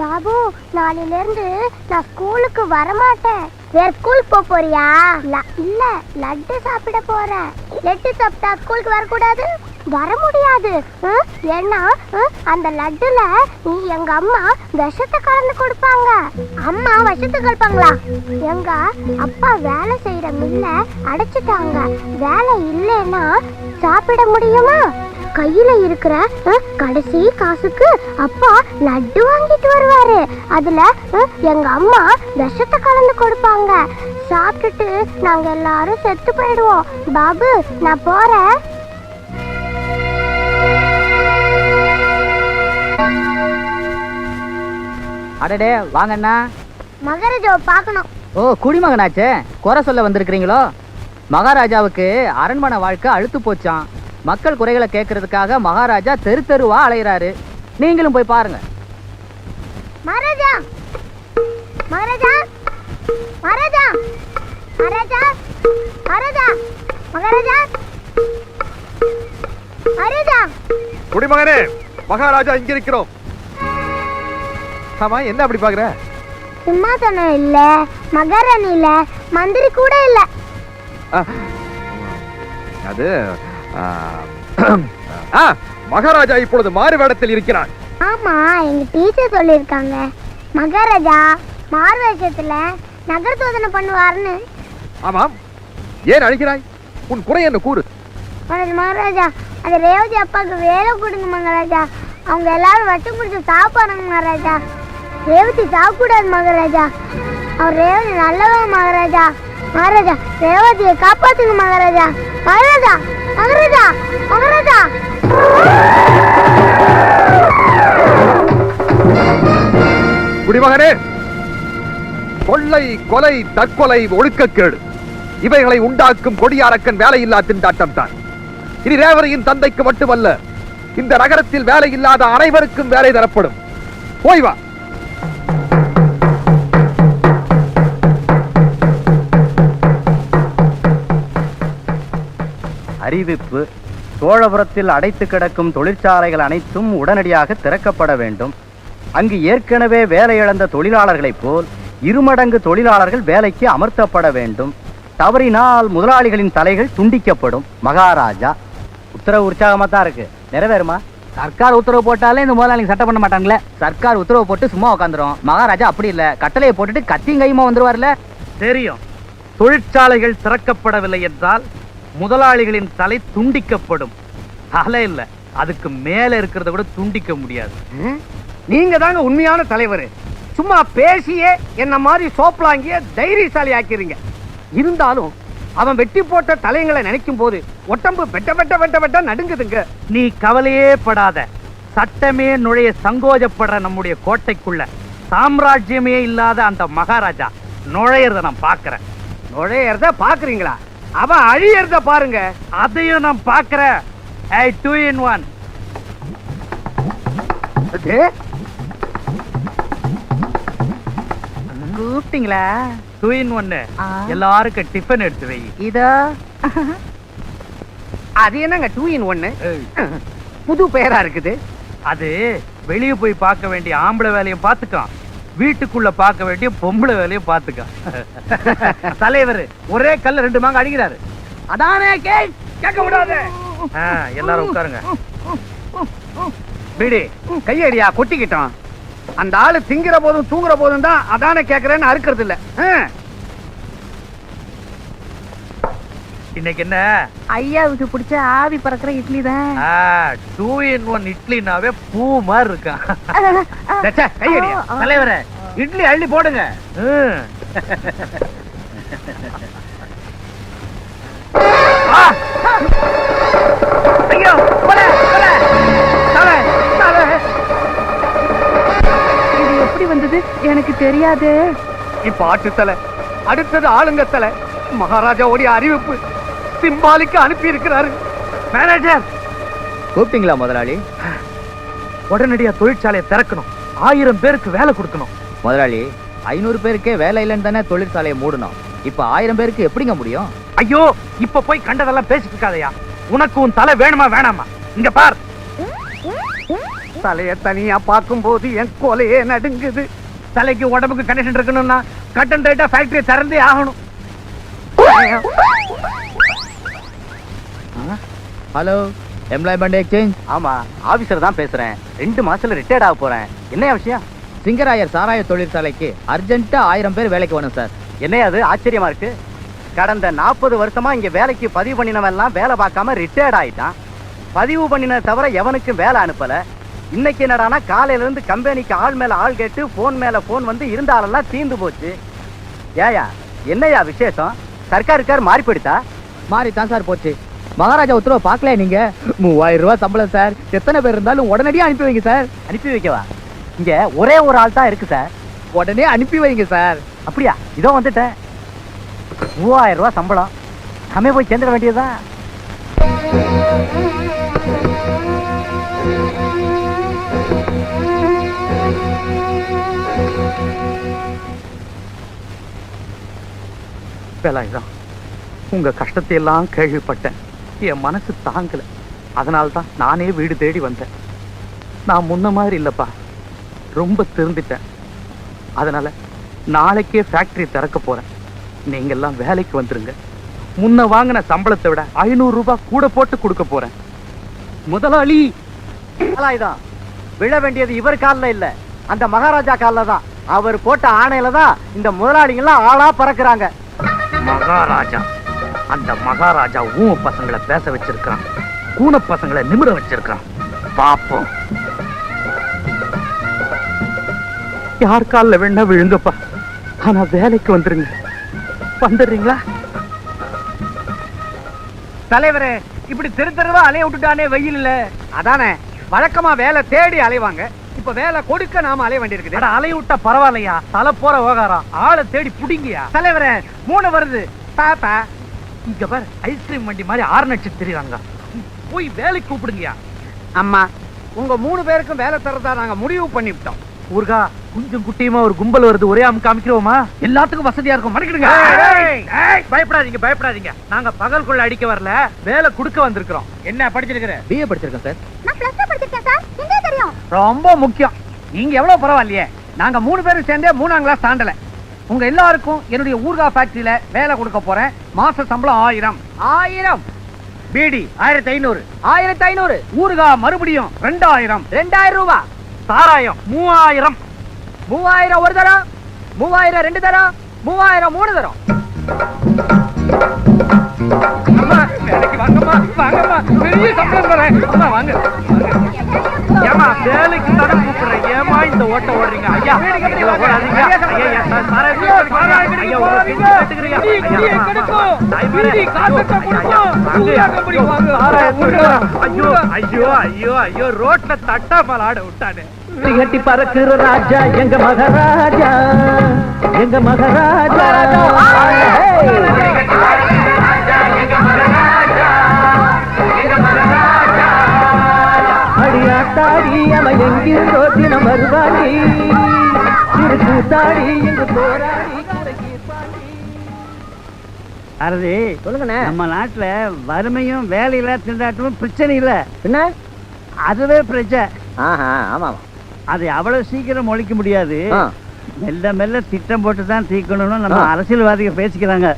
பாபு நாளையில இருந்து நான் ஸ்கூலுக்கு வரமாட்டேன். வேற ஸ்கூலுக்கு போக போறியா? இல்ல லட்டு சாப்பிட போறேன். லட்டு சாப்பிட்டா ஸ்கூலுக்கு வரக்கூடாது? வர முடியாது ஏன்னா அந்த லட்டுல நீ எங்க அம்மா விஷத்தை கலந்து கொடுப்பாங்க. அம்மா விஷத்தை கலப்பாங்களா? எங்க அப்பா வேலை செய்யற மில்ல அடைச்சிட்டாங்க. வேலை இல்லைன்னா சாப்பிட முடியுமா? கையில இருக்கிற கடைசி காசுக்கு அப்பா லட்டு வாங்கிட்டு வருவாரு. அதுல எங்க அம்மா விஷத்தை கலந்து கொடுப்பாங்க. சாப்பிட்டுட்டு நாங்க எல்லாரும் செத்து போயிடுவோம். பாபு நான் போறேன். அடடே வாங்கண்ணா மகராஜாவை பார்க்கணும். ஓ குடிமகனாச்சே. குறை சொல்ல வந்திருக்கிறீங்களோ? மகாராஜாவுக்கு அரண்மனை வாழ்க்கை அழுத்து போச்சான் மக்கள் குறைகளை கேட்கறதுக்காக மகாராஜா தெரு தெருவா அலையிறாரு. நீங்களும் போய் பாருங்க. மகாராஜா! மகாராஜா! மகாராஜா! மகாராஜா! மகாராஜா! மகாராஜா! மகாராஜா! குடிமகனே மகாராஜா இங்க இருக்கிறோம் ஆமா என்ன அப்படி பாக்குற சிம்மாசனம் இல்ல மகாராணி இல்ல மந்திரி கூட இல்ல. அது மகாராஜா இப்பொழுது மாறு வேடத்தில் இருக்கிறார். ஆமா எங்க டீச்சர் சொல்லியிருக்காங்க. மகாராஜா மார்வேஷத்துல நகர் சோதனை பண்ணுவாருன்னு. ஆமாம். ஏன் அழைக்கிறாய் உன் குறை என்ன கூறு? மகாராஜா மகாராஜா அது ரேவதி அப்பாவுக்கு வேலை கொடுங்க மகாராஜா. அவங்க எல்லாரும் வட்டு பிடிச்சி சாப்பிடுறாங்க மகாராஜா. ரேவதி சாப்பிடாது மகாராஜா. அவர் ரேவதி நல்லவன் மகாராஜா. மகாராஜா ரேவதியை காப்பாத்துங்க மகாராஜா. மகாராஜா மகாராஜா மகாராஜா. குடிமகனே கொள்ளை கொலை தற்கொலை ஒழுக்கக்கேடு இவைகளை உண்டாக்கும் கொடியாரக்கன் வேலையில்லா திண்டாட்டம் தான். இனி ரேவரியின் தந்தைக்கு மட்டுமல்ல இந்த நகரத்தில் வேலை இல்லாத அனைவருக்கும் வேலை தரப்படும். போய் வா. அறிவிப்பு. சோழபுரத்தில் அடைத்து கிடக்கும் தொழிற்சாலைகள் அனைத்தும் உடனடியாக திறக்கப்பட வேண்டும். அங்கு ஏற்கனவே வேலை இழந்த தொழிலாளர்களைப் போல் இருமடங்கு தொழிலாளர்கள் வேலைக்கு அமர்த்தப்பட வேண்டும். தவறினால் முதலாளிகளின் தலைகள் துண்டிக்கப்படும். மகாராஜா உத்தரவு உற்சாகமா தான் இருக்கு. நிறைவேறுமா? சர்க்கார் உத்தரவு போட்டாலே இந்த முதலாளிங்க சட்டம் பண்ண மாட்டாங்களே சர்க்கார் உத்தரவு போட்டு சும்மா உட்காந்துரும் மகாராஜா அப்படி இல்ல. கட்டளையை போட்டுட்டு கத்தியும் கையுமா வந்துருவார்ல தெரியும். தொழிற்சாலைகள் திறக்கப்படவில்லை என்றால் முதலாளிகளின் தலை துண்டிக்கப்படும். தலை இல்ல அதுக்கு மேல இருக்கிறத கூட துண்டிக்க முடியாது. நீங்க தாங்க உண்மையான தலைவர். சும்மா பேசியே என்ன மாதிரி சோப்பலாங்கிய தைரியசாலி ஆக்கிறீங்க இருந்தாலும் அவன் வெட்டி போட்ட தலைங்களை நினைக்கும் போது ஒட்டம்பு வெட்ட வெட்ட வெட்ட வெட்ட நடுங்குதுங்க. நீ கவலையே படாத. சட்டமே நுழைய சங்கோஜப்படுற நம்முடைய கோட்டைக்குள்ள. சாம்ராஜ்யமே இல்லாத அந்த மகாராஜா. நுழையறத நான் பார்க்கறேன் நுழையறத பாக்குறீங்களா? அவன் அழியறத பாருங்க. அதையும் நான் பார்க்கறேன். ஏய் டூ இன் ஒன் கூப்பிட்டீங்களா? டூ இன் ஒன்னு. எல்லாருக்கும் டிஃபன் எடுத்து வை. இதோ. அது என்னங்க டூ இன் ஒன்னு புது பெயரா இருக்குது. அது வெளிய போய் பார்க்க வேண்டிய ஆம்பளை வேலையும் பார்த்துக்கான் வீட்டுக்குள்ள பார்க்க வேண்டிய பொம்பளை வேலையும் பார்த்துக்கான் தலைவர் ஒரே கல்ல ரெண்டு மாங்க அடிக்கிறாரு. அதானே கேட்க விடாத. எல்லாரும் உட்காருங்க. பீடி கையடியா கொட்டிக்கிட்டோம் அந்த ஆளு திங்கிற போதும் தூங்குற போதும் தான் அதானே கேக்குறேன்னு அறுக்கிறது இல்ல ஆ. இன்னைக்கு என்ன? ஐயாவுக்கு பிடிச்ச ஆவி பறக்கிற இட்லி தான். டூ இன் ஒன் இட்லினாவே பூ மாதிரி இருக்கான் டே, ச்சே, கையடியா தலைவரே இட்லி அள்ளி போடுங்க. ஐயோ. தலை, தலை. இது எப்படி வந்தது? எனக்கு தெரியாது. இப்ப ஆட்டு தலை அடுத்தது ஆளுங்க தலை மகாராஜாவுடைய அறிவிப்பு. சிம்பாலிக்கு அனுப்பி இருக்கிறாரு மேனேஜர் கூப்பிட்டீங்களா முதலாளி? உடனடியா தொழிற்சாலையை திறக்கணும். ஆயிரம் பேருக்கு வேலை கொடுக்கணும். முதலாளி ஐநூறு பேருக்கே வேலை இல்லைன்னு தானே தொழிற்சாலையை மூடணும். இப்ப ஆயிரம் பேருக்கு எப்படிங்க முடியும்? ஐயோ இப்ப போய் கண்டதெல்லாம் பேசிட்டு இருக்காதயா. உனக்கு உன் தலை வேணுமா வேணாமா? இங்க பார். தலைய தனியா பார்க்கும்போது என் கொலையே நடுங்குது. தலைக்கு உடம்புக்கு கனெக்ஷன் இருக்கணும்னா கட்டன் ரைட்டா ஃபேக்டரி திறந்தே ஆகணும். Hello employment exchange? ஆமா ஆபீசர் தான் பேசுறேன். ரெண்டு மாசத்துல ரிட்டையர்ட் ஆக போறேன். என்னையா விஷயம்? சிங்கராயர் சாராய தொழிற்சாலைக்கு அர்ஜென்ட்டா ஆயிரம் பேர் வேலைக்கு வேணும் சார். என்னையா அது? ஆச்சரியமா இருக்கு. கடந்த நாற்பது வருஷமா இங்க வேலைக்கு பதிவு பண்ணினவன் எல்லாம் வேலை பார்க்காம ரிட்டையர்ட் ஆயிட்டான். பதிவு பண்ணின தவிர எவனுக்கும் வேலை அனுப்பல. இன்னைக்கு என்னடானா காலையில இருந்து கம்பெனிக்கு ஆள் மேல ஆள் கேட்டு போன் மேல போன் வந்து இருந்த ஆளெல்லாம் தீந்து போச்சு. ஏயா என்னையா விசேஷம்? சர்க்காருக்கார் மாறி போயிடுதா மாறி தான் சார் போச்சு. மகாராஜா உத்தரவை பார்க்கல நீங்க? மூவாயிரம் ரூபாய் சம்பளம் சார் எத்தனை பேர் இருந்தாலும் உடனடியா அனுப்பி வைங்க சார் அனுப்பி வைக்கவா? இங்க ஒரே ஒரு ஆள் தான் இருக்கு சார் உடனே அனுப்பி வைங்க சார் அப்படியா? இதோ வந்துட்டேன். மூவாயிரம் ரூபாய் சம்பளம். நம்ம போய் சேர்ந்துட வேண்டியதா வேலாயுதம் உங்க கஷ்டத்தை எல்லாம் கேள்விப்பட்டேன். என் மனசு தாங்கல. அதனால்தான் நானே வீடு தேடி வந்தேன். நான் முன்ன மாதிரி இல்லப்பா. ரொம்ப திருந்திட்டேன். அதனால நாளைக்கே ஃபேக்டரி திறக்க போறேன். நீங்க எல்லாம் வேலைக்கு வந்துருங்க. முன்ன வாங்கின சம்பளத்தை விட ஐநூறு ரூபாய் கூட போட்டு கொடுக்க போறேன். முதலாளி! இதான் விழ வேண்டியது இவர் கால்ல இல்ல. அந்த மகாராஜா காலில் தான். அவர் போட்ட ஆணையில தான் இந்த முதலாளிங்க எல்லாம் ஆளா பறக்குறாங்க. மகாராஜா! அந்த மகாராஜா ஊம பசங்களை பேச வச்சிருக்கான் கூன பசங்களை நிமிர வச்சிருக்கான் பாப்போம். யார் காலில் வேணா விழுங்கப்பா. ஆனா வேலைக்கு வந்துருங்க. வந்துடுறீங்களா? தலைவரே இப்படி தெரு தெருவா அலைய விட்டுட்டானே வெயில் இல்ல அதானே வழக்கமா வேலை தேடி அலைவாங்க. இப்ப வேலை கொடுக்க நாம அலைய வேண்டியிருக்கு அட அலைய விட்டா பரவாயில்லையா? தலை போற ஓகாரா ஆளை தேடி புடிங்கியா? தலைவரே மூணு வருது. பாப்பா. இங்க பாரு ஐஸ்கிரீம் வண்டி மாதிரி ஆறு தெரியுறாங்க போய் வேலைக்கு கூப்பிடுங்கயா அம்மா உங்க மூணு பேருக்கும் வேலை தரதா நாங்க முடிவு பண்ணிவிட்டோம். ஊர்கா கொஞ்சம் குட்டியுமா ஒரு கும்பல் வருது ஒரே அமுக்கு காமிக்கிறோமா எல்லாத்துக்கும் வசதியா இருக்கும் மறக்கிடுங்க. பயப்படாதீங்க பயப்படாதீங்க. நாங்க பகல்குள்ள அடிக்க வரல வேலை கொடுக்க வந்திருக்கிறோம். என்ன படிச்சிருக்கிற? பிஏ படிச்சிருக்கேன் சார் நான் பிளஸ் டூ படிச்சிருக்கேன் சார் எங்கே தெரியும். ரொம்ப முக்கியம். நீங்க எவ்வளவு பரவாயில்லையே. நாங்க மூணு பேரும் சேர்ந்தே மூணாம் கிளாஸ் தாண்டல. உங்க எல்லாருக்கும் என்னுடைய ஊர்கா ஃபேக்டரியில வேலை கொடுக்க போறேன். மாச சம்பளம் ஆயிரம். ஆயிரம். பீடி ஆயிரத்தி ஐநூறு ஆயிரத்தி ஐநூறு ஊர்கா மறுபடியும் ரெண்டாயிரம். ரெண்டாயிரம் ரூபாய் சாராயம் மூவாயிரம். மூவாயிரம் ஒரு தரம். மூவாயிரம் ரெண்டு தரம். மூவாயிரம் மூணு தரம். அம்மா, வேலைக்கு வாங்கம்மா, வாங்கம்மா. பெரிய சம்பளம் தரேன். அம்மா, வாங்க. ஏமா வேலைக்கு தானே கூப்பிடுறேன். ஏமா இந்த ஓட்ட ஓடுறீங்க? ஐயா ஓடாதீங்க. ஐயா ஐயா. ஐயா ஒரு செஞ்சு கட்டுக்கிறீங்க. ஐயா ரோட்ல தட்டாமல் ஆட விட்டானே. கட்டி பறக்குற ராஜா எங்க மகாராஜா? எங்க மகாராஜா? வருவாடி சிறு போராடி அரதி சொல்லுங்கண்ணே. நம்ம நாட்டுல வறுமையும் வேலையில திண்டாட்டமும் பிரச்சனை இல்ல. என்ன? அதுவே பிரச்சனை. ஆஹா ஆமா அதை அவ்வளவு சீக்கிரம் ஒழிக்க முடியாது. மெல்ல மெல்ல திட்டம் போட்டு தான் தீக்கணும்னு நம்ம. அரசியல்வாதிகள் பேசிக்கிறாங்க.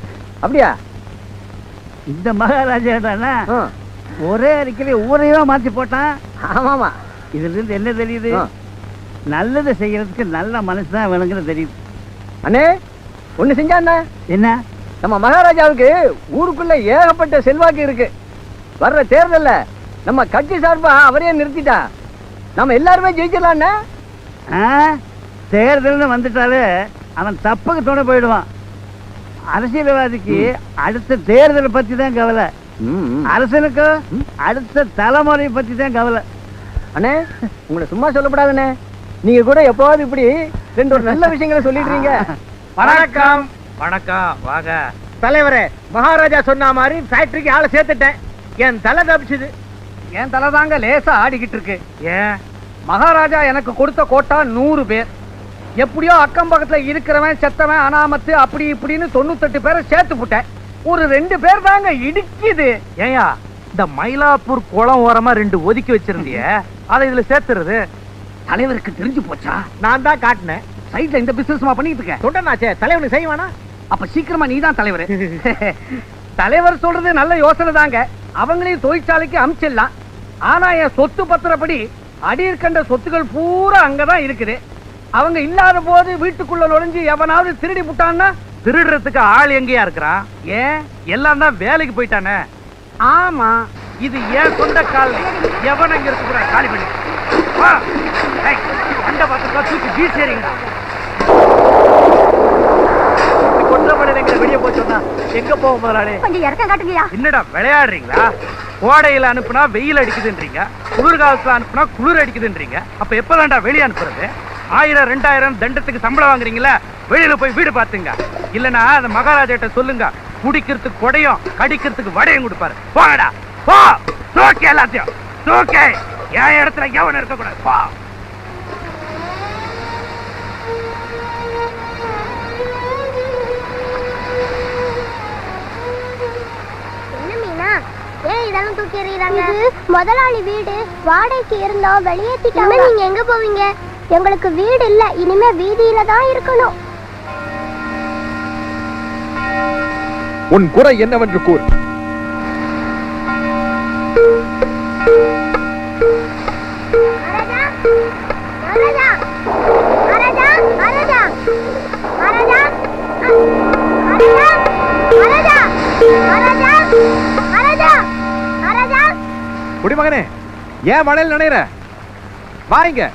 அப்படியா? இந்த மகாராஜா ஆ, ஒரே அறிக்கையில ஊரையோ மாத்தி போட்டான். ஆமாமா இதுல இருந்து என்ன தெரியுது. நல்லது செய்யறதுக்கு நல்ல மனசு தான் வேணுங்கிறது தெரியுது. அண்ணே ஒண்ணு செஞ்சா என்ன? நம்ம மகாராஜாவுக்கு ஊருக்குள்ள ஏகப்பட்ட செல்வாக்கு இருக்கு. வர்ற தேர்தல்ல நம்ம கட்சி சார்பா அவரே நிறுத்திட்டா. நம்ம எல்லாருமே ஜெயிச்சிடலாம்ண்ணே? தேர்தல்னு வந்துட்டாலே அவன் தப்புக்கு துணை போயிடுவான். அரசியல்வாதிக்கு அடுத்த தேர்தலை பத்தி தான் கவலை அரசனுக்கு அடுத்த தலைமுறையை பத்தி தான் கவலை. அண்ணே உங்களை சும்மா சொல்லப்படாதுண்ணே. நீங்க கூட எப்போவாது இப்படி ரெண்டு ஒரு நல்ல விஷயங்களை சொல்லிடுறீங்க. வணக்கம். வணக்கம். வாங்க. தலைவரே மகாராஜா சொன்ன மாதிரி ஃபேக்டரிக்கு ஆளை சேர்த்துட்டேன். என் தலை தப்பிச்சுது. என் தலை தாங்க லேசா ஆடிக்கிட்டு இருக்கு. ஏன்? மகாராஜா எனக்கு கொடுத்த கோட்டா நூறு பேர். எப்படியோ அக்கம் பக்கத்துல இருக்கிறவன் செத்தவன் அனாமத்து அப்படி இப்படின்னு தொண்ணூத்தெட்டு பேரை சேர்த்து விட்டேன் ஒரு ரெண்டு பேர் தாங்க இடிக்குது. ஏயா இந்த மயிலாப்பூர் குளம் ஓரமா ரெண்டு ஒதுக்கி வச்சிருந்திய அதை இதுல சேர்த்துறது? தலைவருக்கு தெரிஞ்சு போச்சா? நான் தான் காட்டினேன். சைடுல இந்த பிசினஸ் பண்ணிட்டு இருக்க தொண்டனாச்சே தலைவனுக்கு செய்வானா? அப்ப சீக்கிரமா நீதான் தலைவர். தலைவர் சொல்றது நல்ல யோசனை தாங்க. அவங்களையும் தொழிற்சாலைக்கு அமிச்சிடலாம். ஆனா என் சொத்து பத்திரப்படி அடியிருக்கின்ற சொத்துக்கள் பூரா அங்கதான் இருக்குது. அவங்க இல்லாத போது வீட்டுக்குள்ள நுழைஞ்சு எவனாவது திருடி விட்டான்னா திருடுறதுக்கு ஆள் எங்கேயா இருக்கிறான்? ஏன்? எல்லாம் தான் வேலைக்கு போயிட்டானே. ஆமா இது ஏன் சொந்த கால். எவன் அங்க இருக்க கூட காலி பண்ணி அண்ட பாத்திரத்தா தூக்கி வீசேறீங்க கொற்றப்படையில வெளியே போச்சோன்னா எங்க போக முதலாளி? கொஞ்சம் இறக்கம் காட்டுங்கயா என்னடா விளையாடுறீங்களா? கோடையில அனுப்புனா வெயில் அடிக்குதுன்றீங்க. குளிர்காலத்துல அனுப்புனா குளிர் அடிக்குதுன்றீங்க. அப்ப எப்பதான்டா வெளியே அனுப்புறது? ஆயிரம் ரெண்டாயிரம் தண்டத்துக்கு சம்பளம் வாங்குறீங்களா வெளியில போய் வீடு பாத்துங்க இல்லனா அந்த மகாராஜாட்ட சொல்லுங்க குடிக்கிறதுக்கு கொடையும் கடிக்கிறதுக்கு வடையும் கொடுப்பாரு. போங்கடா. போ. தூக்கி எல்லாத்தையும். தூக்கி என் இடத்துல எவன் இருக்க கூடாது போ முதலாளி வீடு வாடகைக்கு இருந்தோம் வெளியேத்திட்டாங்க. நீங்க எங்க போவீங்க? எங்களுக்கு வீடு இல்ல இனிமே வீதியில தான் இருக்கணும். உன் குறை என்னவென்று கூறு. குடிமகனே ஏன் மழையில் நினைற வாங்க.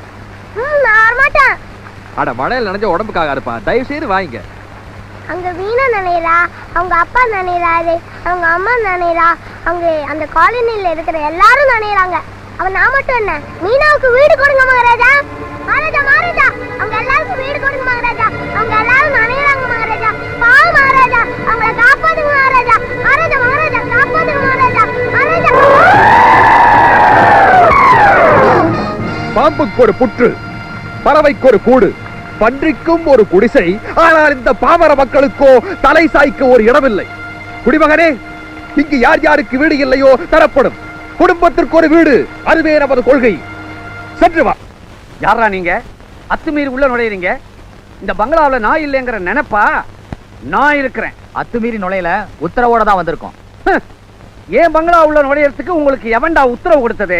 அட மழையில் நினைஞ்ச உடம்புக்காக இருப்பா தயவு செய்து வாங்க. அங்க வீணா நினைறா அவங்க அப்பா நினைறாரு அவங்க அம்மா நினைறா அவங்க அந்த காலனியில் இருக்கிற எல்லாரும் நினைறாங்க. அவன் நான் மட்டும் என்ன? மீனாவுக்கு வீடு கொடுங்க மகாராஜா. மகாராஜா மகாராஜா. அவங்க எல்லாருக்கும் வீடு கொடுங்க மகாராஜா. அவங்க எல்லாரும் நினைறாங்க மகாராஜா. பா மகாராஜா. அவங்கள காப்பாத்துங்க மகாராஜா. மகாராஜா மகாராஜா காப்பாத்துங்க மகாராஜா. மகாராஜா. பாம்புக்கு ஒரு புற்று பறவைக்கு ஒரு கூடு. பன்றிக்கும் ஒரு குடிசை ஆனால் இந்த பாமர மக்களுக்கோ தலை சாய்க்க ஒரு இடமில்லை. குடிமகனே இங்கு யார் யாருக்கு வீடு இல்லையோ தரப்படும். குடும்பத்திற்கு ஒரு வீடு அதுவே நமது கொள்கை. சென்று வா. யாரா நீங்க? அத்துமீறி உள்ள நுழையிறீங்க? இந்த பங்களாவுல நான் இல்லைங்கிற நினைப்பா? நான் இருக்கிறேன். அத்துமீறி நுழையில உத்தரவோட தான் வந்திருக்கோம். ஏன் பங்களா உள்ள நுழையறதுக்கு உங்களுக்கு எவன்டா உத்தரவு கொடுத்தது?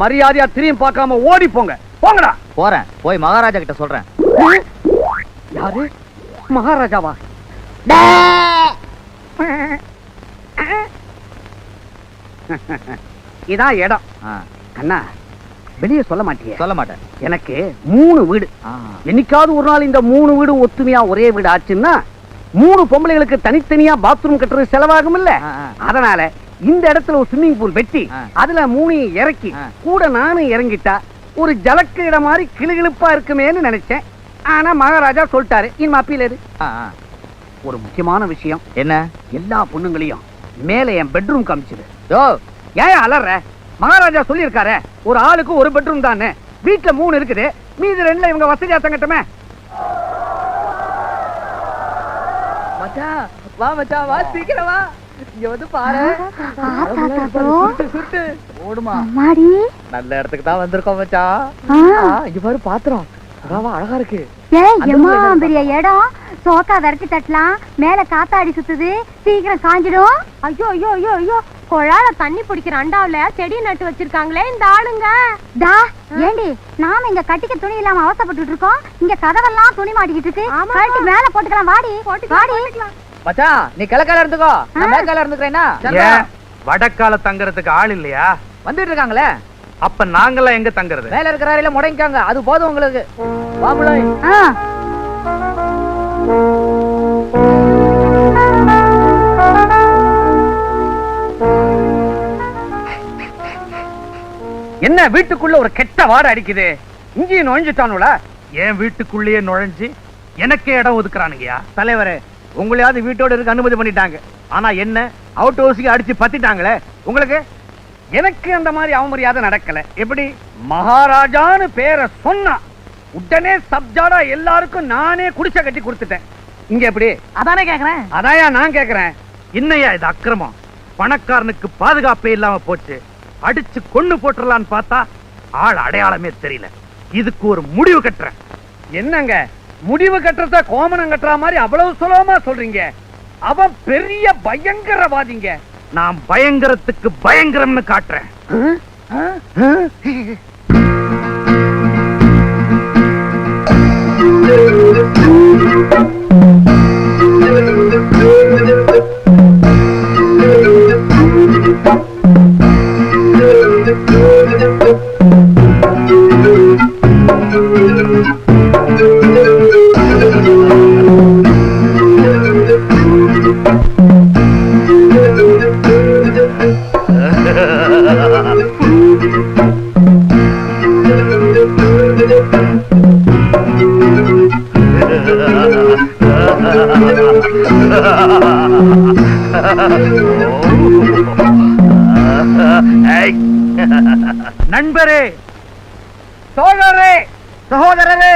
மரியாதையா திரும்பி பார்க்காம ஓடி போங்க. போங்கடா. போறேன். போய் மகாராஜா கிட்ட சொல்றேன். யாரு? மகாராஜாவா? இதான் இடம். அண்ணா வெளியே சொல்ல மாட்டியே. சொல்ல மாட்டேன். எனக்கு மூணு வீடு. என்னைக்காவது ஒரு நாள் இந்த மூணு வீடு ஒத்துமையா ஒரே வீடு ஆச்சுன்னா மூணு பொம்பளைகளுக்கு தனித்தனியா பாத்ரூம் கட்டுறது செலவாகும் இல்ல. அதனால இந்த இடத்துல ஒரு ஸ்விம்மிங் பூல் வெட்டி. அதுல மூணையும் இறக்கி. கூட நானும் இறங்கிட்டா ஒரு ஜலக்கு இடம் மாதிரி கிளுகிழுப்பா இருக்குமேன்னு நினைச்சேன். ஆனா மகாராஜா சொல்லிட்டாரு. இனிமே அப்பீல் எது. ஒரு முக்கியமான விஷயம். என்ன? எல்லா பொண்ணுங்களையும் மேல என் பெட்ரூம் காமிச்சது யோ ஏன் அலற மகாராஜா சொல்லியிருக்காரு ஒரு ஆளுக்கு ஒரு பெட்ரூம் தானே வீட்டுல மூணு இருக்குது. மீதி ரெண்டுல இவங்க வசதியா தங்கட்டுமே மச்சான் வா மச்சான் வா சீக்கிரம். வா இங்க வந்து பாரு. சுட்டு ஓடுமா? நல்ல இடத்துக்கு தான் வந்திருக்கோம் மச்சான் ஆ, இங்க பாரு பாத்திரம். அழகா இருக்கு. மாதிரி பெரிய இடம். சோக்கா விரட்டி தட்டலாம். மேல காத்தாடி சுத்துது. சீக்கிரம் காஞ்சிடும் ஐயோ ஐயோ ஐயோ ஐயோ. குழால தண்ணி பிடிக்கிற அண்டாவுல செடி நட்டு வச்சிருக்காங்களே இந்த ஆளுங்க. டா ஏண்டி நாம இங்க கட்டிக்க துணி இல்லாம அவசப்பட்டு இருக்கோம். இங்க கதவெல்லாம் துணி மாட்டிக்கிட்டு இருக்கு. கழட்டி மேல போட்டுக்கலாம். வாடி வாடி. மச்சான் நீ கிழக்கால இருந்துக்கோ. நான் மேற்கால இருந்துக்கிறேன்னா வடக்கால தங்கறதுக்கு ஆள் இல்லையா? வந்துட்டு இருக்காங்களே. அப்ப நாங்கெல்லாம் எங்க தங்குறது? மேல இருக்கிற அறையில முடங்கிக்காங்க அது போதும் உங்களுக்கு. வாமுலை ஆ. என்ன வீட்டுக்குள்ள ஒரு கெட்ட வாடை அடிக்குது? இங்கேயும் நுழைஞ்சுட்டானுல என் வீட்டுக்குள்ளேயே நுழைஞ்சு எனக்கே இடம் ஒதுக்குறானுங்கயா தலைவரே உங்களையாவது வீட்டோட இருக்க அனுமதி பண்ணிட்டாங்க. ஆனா என்ன? அவுட் ஹவுஸுக்கு அடிச்சு பத்திட்டாங்களே. உங்களுக்கு? எனக்கு அந்த மாதிரி அவமரியாதை நடக்கல. எப்படி? மகாராஜான்னு பேரை சொன்னா உடனே சப்ஜாடா எல்லாருக்கும் நானே குடிசை கட்டி கொடுத்துட்டேன். இங்க எப்படி? அதானே கேக்குறேன். அதாயா நான் கேக்குறேன். இன்னையா இது அக்கிரமம்? பணக்காரனுக்கு பாதுகாப்பே இல்லாம போச்சு. அடிச்சு கொண்டு போட்டுறலான்னு பார்த்தா ஆள் அடையாளமே தெரியல. இதுக்கு ஒரு முடிவு கட்டுறேன். என்னங்க? முடிவு கட்டுறத கோமணம் கட்டுற மாதிரி அவ்வளவு சுலபமா சொல்றீங்க. அவன் பெரிய பயங்கரவாதிங்க. நான் பயங்கரத்துக்கு பயங்கரம்னு காட்டுறேன். நண்பரே தோழரே சகோதரரே.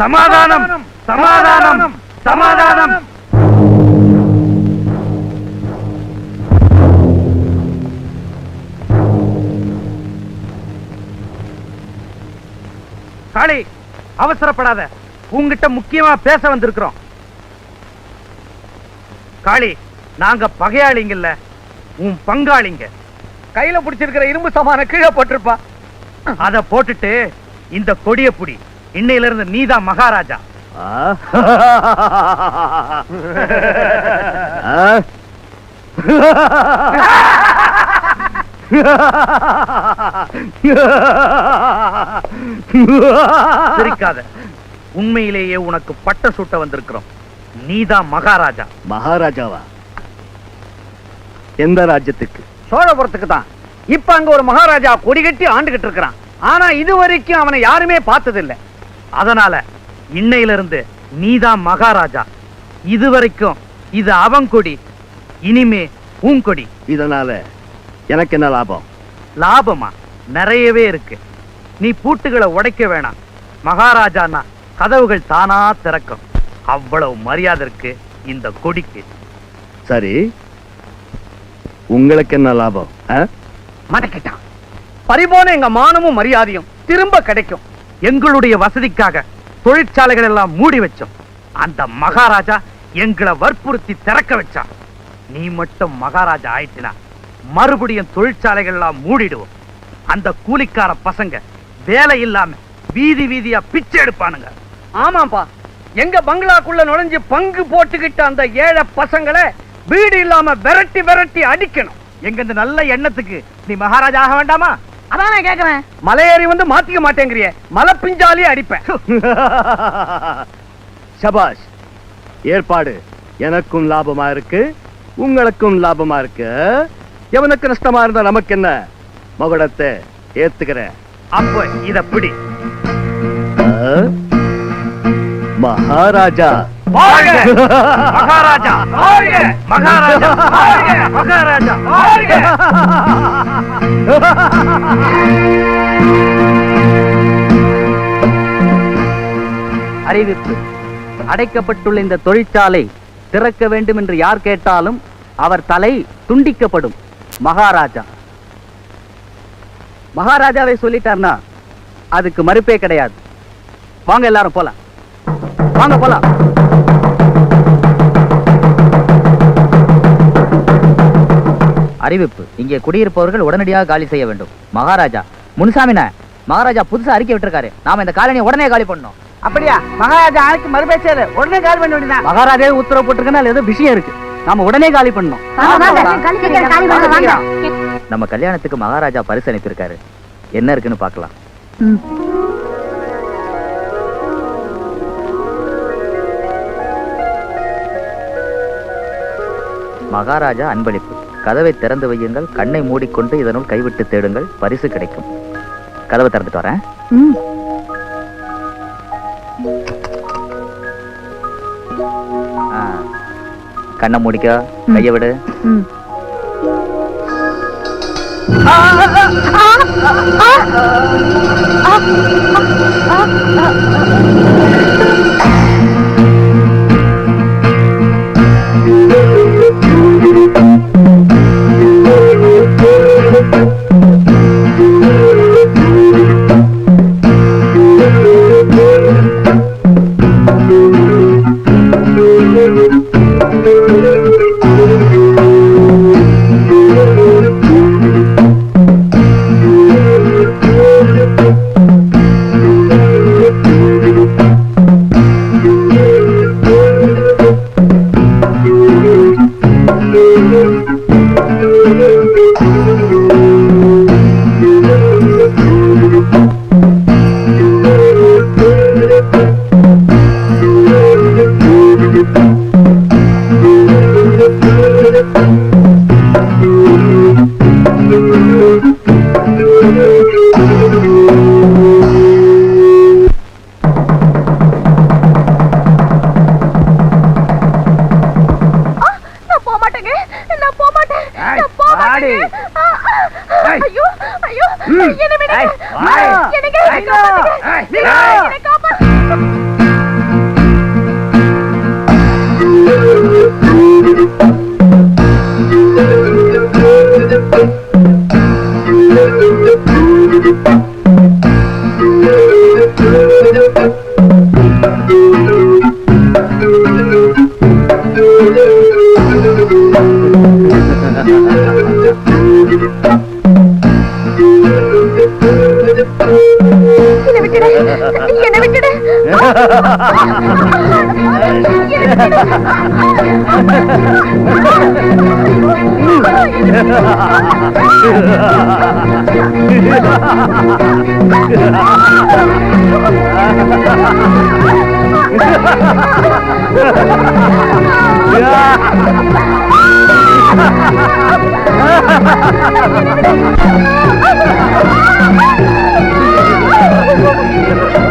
சமாதானம் சமாதானம் சமாதானம் காளி அவசரப்படாத. உங்ககிட்ட முக்கியமா பேச வந்திருக்கிறோம். காளி நாங்க பகையாளிங்கல்ல. உன் பங்காளிங்க. கையில பிடிச்சிருக்கிற இரும்பு சமான கீழே போட்டிருப்பா. அத போட்டுட்டு இந்த கொடிய புடி இன்னையில இருந்து நீதான் மகாராஜா. சிரிக்காத. உண்மையிலேயே உனக்கு பட்ட சூட்ட வந்திருக்கிறோம். நீதான் மகாராஜா. மகாராஜாவா? எந்த ராஜ்யத்துக்கு? சோழபுரத்துக்கு தான். இப்ப அங்க ஒரு மகாராஜா கொடி கட்டி ஆண்டுகிட்டு இருக்கிறான். ஆனா இது வரைக்கும் அவனை யாருமே பார்த்ததில்ல. அதனால இன்னையில இருந்து நீதான் மகாராஜா. இதுவரைக்கும் இது அவன் கொடி இனிமே உன் கொடி. இதனால எனக்கு என்ன லாபம்? லாபமா? நிறையவே இருக்கு. நீ பூட்டுகளை உடைக்க வேணாம். மகாராஜானா கதவுகள் தானா திறக்கும். அவ்வளவு மரியாதை இருக்கு இந்த கொடிக்கு. சரி. உங்களுக்கு என்ன லாபம்? மடக்கிட்டான் பறிபோன எங்க மானமும் மரியாதையும் திரும்ப கிடைக்கும். எங்களுடைய வசதிக்காக தொழிற்சாலைகள் எல்லாம் மூடி வச்சோம். அந்த மகாராஜா எங்களை வற்புறுத்தி திறக்க வச்சான் நீ மட்டும் மகாராஜா ஆயிட்டினா மறுபடியும் தொழிற்சாலைகள் எல்லாம் மூடிடுவோம். அந்த கூலிக்கார பசங்க வேலை இல்லாம வீதி வீதியா பிச்சை எடுப்பானுங்க. ஆமாப்பா. எங்க பங்களாக்குள்ள நுழைஞ்சு பங்கு போட்டுக்கிட்ட அந்த ஏழை பசங்களை வீடு இல்லாம விரட்டி விரட்டி அடிக்கணும். எங்க இந்த நல்ல எண்ணத்துக்கு? நீ மகாராஜா ஆக வேண்டாமா? அதான் நான் கேக்குறேன். மலையேறி வந்து மாத்திக்க மாட்டேங்கிறிய. மலை பிஞ்சாலே அடிப்பேன் சபாஷ் ஏற்பாடு எனக்கும் லாபமா இருக்கு உங்களுக்கும் லாபமா இருக்கு. எவனுக்கு நஷ்டமா இருந்தா நமக்கு என்ன? மகுடத்தை ஏத்துக்கிறேன். அப்ப இத பிடி. ஆ? மகாராஜா! அறிவிப்பு. அடைக்கப்பட்டுள்ள இந்த தொழிற்சாலை திறக்க வேண்டும் என்று யார் கேட்டாலும் அவர் தலை துண்டிக்கப்படும். மகாராஜா. மகாராஜாவை சொல்லிட்டார்னா அதுக்கு மறுப்பே கிடையாது. வாங்க எல்லாரும் போலாம். வாங்க போலாம். அறிவிப்பு. இங்கே குடியிருப்பவர்கள் உடனடியாக காலி செய்ய வேண்டும். மகாராஜா முனுசாமின மகாராஜா புதுசா அறிக்கை விட்டிருக்காரு. நாம இந்த காலனியை உடனே காலி பண்ணணும். அப்படியா? மகாராஜா ஆளுக்கு மறுபேச்சாரு உடனே கால் பண்ண வேண்டியதான் மகாராஜாவே உத்தரவு போட்டிருக்கனா அதுல ஏதோ விஷயம் இருக்கு. நாம உடனே காலி பண்ணணும். நம்ம கல்யாணத்துக்கு மகாராஜா பரிசு அனுப்பியிருக்காரு. என்ன இருக்குன்னு பார்க்கலாம். மகாராஜா அன்பளிப்பு கதவை திறந்து வையுங்கள் கண்ணை மூடிக்கொண்டு இதனுள் கைவிட்டு தேடுங்கள் பரிசு கிடைக்கும் கதவை திறந்துட்டு வரேன் கண்ணை முடிக்க கைய விடு ஆ Müzik என்ன விட்டுட. என்ன விட்டுட. ஆ